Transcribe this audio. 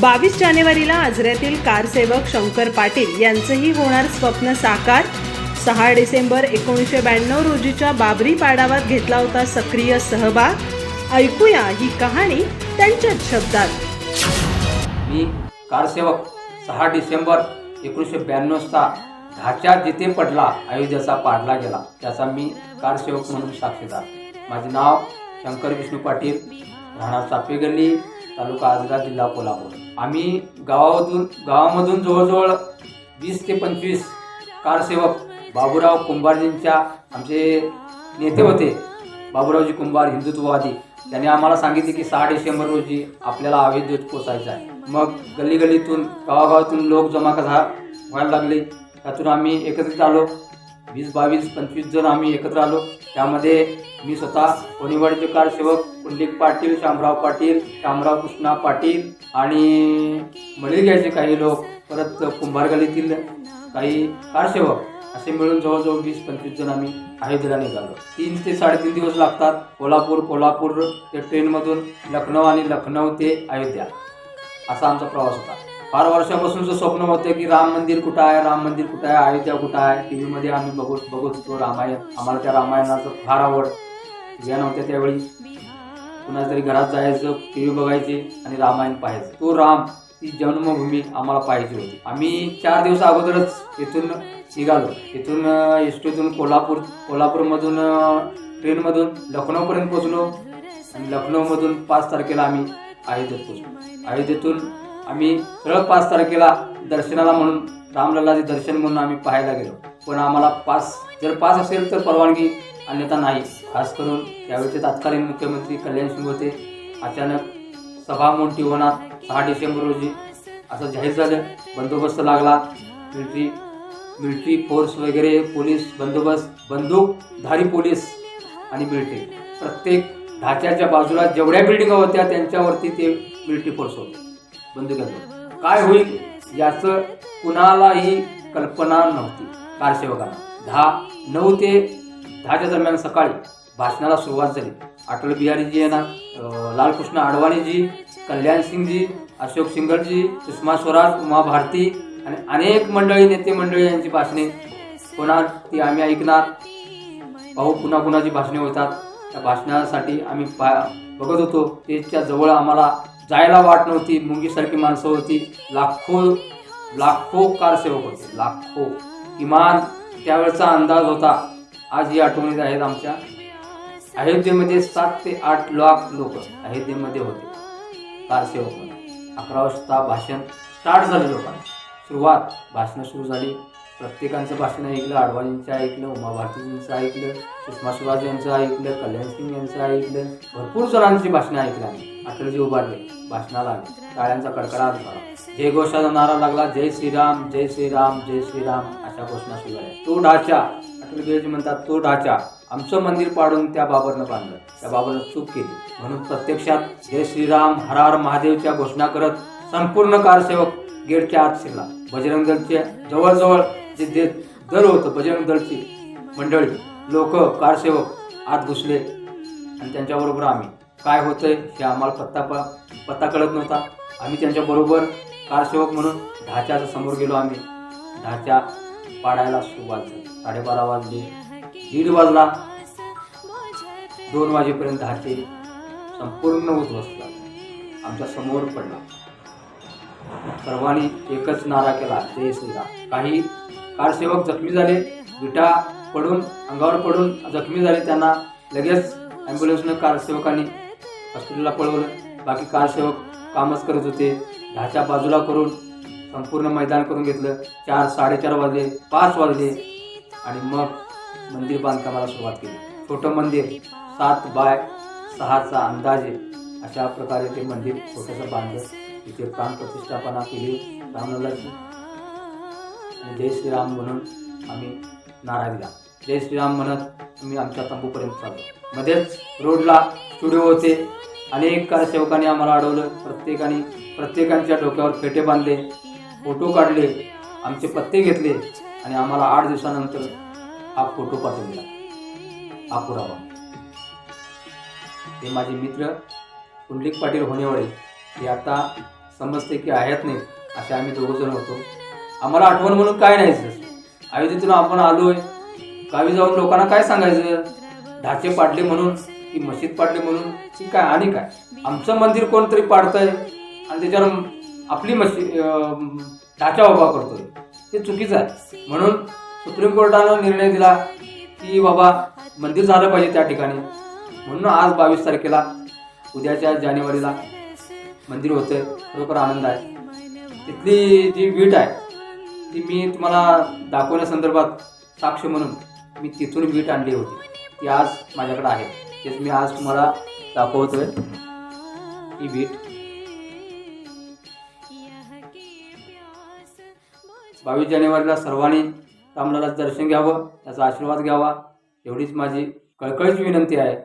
बावीस जानेवारीला आजऱ्यातील कारसेवक शंकर पाटील यांचंही होणार स्वप्न साकार. सहा डिसेंबर एकोणीसशे ब्याण्णव रोजीच्या बाबरी पाडावात घेतला होता सक्रिय सहभाग. ऐकूया ही कहाणी त्यांच्याच शब्दात. मी कारसेवक सहा डिसेंबर एकोणीसशे ब्याण्णवचा ढाचा जिथे पडला अयोध्याचा पाडला गेला. त्याचा मी कारसेवक म्हणून साक्षीदार. माझे नाव शंकर विष्णू पाटील राहणार चापेगल्ली तालुका आजरा जिल्हा कोल्हापूर. आम्ही गावामधून गावामधून जवळजवळ वीस ते पंचवीस कारसेवक बाबूराव कुंभारजींच्या आमचे नेते होते. बाबूरावजी कुंभार हिंदुत्ववादी. त्यांनी आम्हाला सांगितले की सहा डिसेंबर रोजी आपल्याला अवैध पोचायचा आहे. मग गल्ली गल्लीतून गावागावातून लोक जमा कसा व्हायला लागले. त्यातून आम्ही एकत्रित आलो. वीस बावीस पंचवीस जण आम्ही एकत्र आलो. त्यामध्ये मी स्वतः कोणीवाडीचे कारसेवक पुंडलिक पाटील शामराव पाटील शामराव कृष्णा पाटील आणि मलिरग्याचे काही लोक परत कुंभार गल्लीतील काही कारसेवक असे मिळून जवळजवळ वीस पंचवीस जण आम्ही अयोध्येला निघालो. तीन ते साडेतीन दिवस लागतात कोल्हापूर कोल्हापूर ते ट्रेनमधून लखनौ आणि लखनौ ते अयोध्या असा आमचा प्रवास होता. फार वर्षापासूनचं स्वप्न होतं की राम मंदिर कुठं आहे राम मंदिर कुठं आहे अयोध्या कुठं आहे टी व्हीमध्ये आम्ही बघत बघत होतो रामायण आम्हाला त्या रामायणाचं फार आवड. या नव्हत्या त्यावेळी कुणातरी घरात जायचं टी व्ही बघायची आणि रामायण पाहायचं. तो राम ती जन्मभूमी आम्हाला पाहिजे होती. आम्ही चार दिवस अगोदरच इथून निघालो. इथून एस टीतून कोल्हापूर कोल्हापूरमधून ट्रेनमधून लखनौपर्यंत पोचलो आणि लखनौमधून पाच तारखेला आम्ही अयोध्येत पोचलो अयोध्येतून आम्ही सरळ पाच तारखेला दर्शनाला म्हणून रामलल्लाचे दर्शन म्हणून आम्ही पाहायला गेलो. पण आम्हाला पास जर पास असेल तर परवानगी अन्यथा नाही. खास करून त्यावेळेचे तत्कालीन मुख्यमंत्री कल्याण सिंग होते. अचानक सभा मोठी होणार सहा डिसेंबर रोजी. असं जाहीर झालं. बंदोबस्त लागला. मिलिटरी मिलिटरी फोर्स वगैरे पोलीस बंदोबस्त बंदूकधारी पोलीस आणि मिलिटरी. प्रत्येक ढाच्याच्या बाजूला जेवढ्या बिल्डिंगा होत्या त्यांच्यावरती ते मिलिटरी फोर्स होते. बंद करतो काय होईल याचं कुणालाही कल्पना नव्हती. कारसेवकांना दहा नऊ ते दहाच्या दरम्यान सकाळी भाषणाला सुरुवात झाली. अटल बिहारीजी येणार. लालकृष्ण अडवाणीजी कल्याण सिंगजी अशोक सिंगलजी सुषमा स्वराज उमा भारती आणि अनेक मंडळी नेते मंडळी यांची भाषणे. होणार ती आम्ही ऐकणार? पाहू पुन्हा कुणाची भाषणे होतात. त्या भाषणासाठी आम्ही पा बघत होतो. तेच्या जवळ आम्हाला जायला वाट नव्हती मुंगीसारखी माणसं होती. लाखो लाखो कारसेवक होते लाखो. किमान त्यावेळचा अंदाज होता आज ही आठवणीत आहेत आमच्या. अयोध्येमध्ये सात ते आठ लाख लोक अयोध्येमध्ये होते कारसेवक अकरा वाजता भाषण स्टार्ट झाले लोकांना. सुरुवात भाषणं सुरू झाली. प्रत्येकांचं भाषण ऐकलं आडवाणींचं ऐकलं उमा भारतीजींचं ऐकलं सुषमा स्वराज यांचं ऐकलं कल्याण सिंग यांचं ऐकलं. भरपूर जणांची भाषणं ऐकली आम्ही. अटलजी उभारले भाषणाला आले. टाळ्यांचा कडकडाट झाला जय घोषाचा नारा लागला जय श्रीराम जय श्रीराम जय श्रीराम अशा घोषणा सुरू झाल्या. तो ढाचा अटल बिहारी म्हणतात तो ढाचा. आमचं मंदिर पाडून त्या बाबरनं बांधलं. त्या बाबरनं चूक केली. म्हणून प्रत्यक्षात जय श्रीराम हर हर महादेवच्या घोषणा करत संपूर्ण कारसेवक गेटच्या आत शिरला. बजरंग दलचे जवळजवळ जे देत दल होतं भजन दलची मंडळी लोक कारसेवक आत घुसले. आणि त्यांच्याबरोबर आम्ही. काय होतंय हे आम्हाला पत्ता प पत्ता कळत नव्हता. आम्ही त्यांच्याबरोबर कारसेवक म्हणून ढाच्याच्या समोर गेलो आम्ही. ढाच्या पाडायला सुरुवात झाली. साडेबारा वाजले. दीड वाजला. दोन वाजेपर्यंत ढाचे संपूर्ण उद्ध्वस्त आमच्यासमोर पडला. सर्वांनी एकच नारा केला जय श्रीराम काही कारसेवक जखमी झाले विटा पडून अंगावर पडून जखमी झाले त्यांना लगेच ॲम्ब्युलन्सनं कारसेवकांनी हॉस्पिटलला पळवलं. बाकी कारसेवक कामच करत होते. ढाच्या बाजूला करून संपूर्ण मैदान करून घेतलं. चार साडेचार वाजले पाच वाजले आणि मग मंदिर बांधकामाला सुरुवात केली. छोटं मंदिर सात बाय सहाचा अंदाजे अशा प्रकारे ते मंदिर छोटंसं बांधलं. तिथे प्राणप्रतिष्ठापना केली. रामलल्लाची आणि जय श्रीराम म्हणून आम्ही नारा दिला जय श्रीराम म्हणत आम्ही आमच्या तंबूपर्यंत चाललो. मध्येच रोडला स्टुडिओ होते. अनेक सेवकांनी आम्हाला अडवलं. प्रत्येकाने प्रत्येकांच्या डोक्यावर फेटे बांधले फोटो काढले आमचे पत्ते घेतले आणि आम्हाला आठ दिवसानंतर हा फोटो पाठवला. हा पुरावा. ते माझे मित्र पुंडलिक पाटील होणेवळे की आता समजते की आहेत नाही असे आम्ही दोघं जण होतो. आम्हाला आठवण म्हणून काय नाही सर अयोध्येतून आपण आलोय. गावी जाऊन लोकांना काय सांगायचं? ढाचे पाडले म्हणून की मशीद पाडले म्हणून की काय आणि काय? आमचं मंदिर कोणतरी पाडतंय आणि त्याच्यावर आपली मशी ढाचा उभा करतोय. ते चुकीचं आहे. म्हणून सुप्रीम कोर्टानं निर्णय दिला की बाबा मंदिर झालं पाहिजे त्या ठिकाणी. म्हणून आज बावीस तारखेला उद्याच्या जानेवारीला मंदिर होतंय खरोखर आनंद आहे. तिथली जी वीट आहे ती मी तुम्हाला दाखवण्यासंदर्भात साक्ष म्हणून मी तिथून वीट आणली होती. ती आज माझ्याकडे आहे. तेच मी आज तुम्हाला दाखवतो आहे ही वीट. बावीस जानेवारीला सर्वांनी रामलालाचं दर्शन घ्यावं त्याचा आशीर्वाद घ्यावा एवढीच माझी कळकळीची विनंती आहे.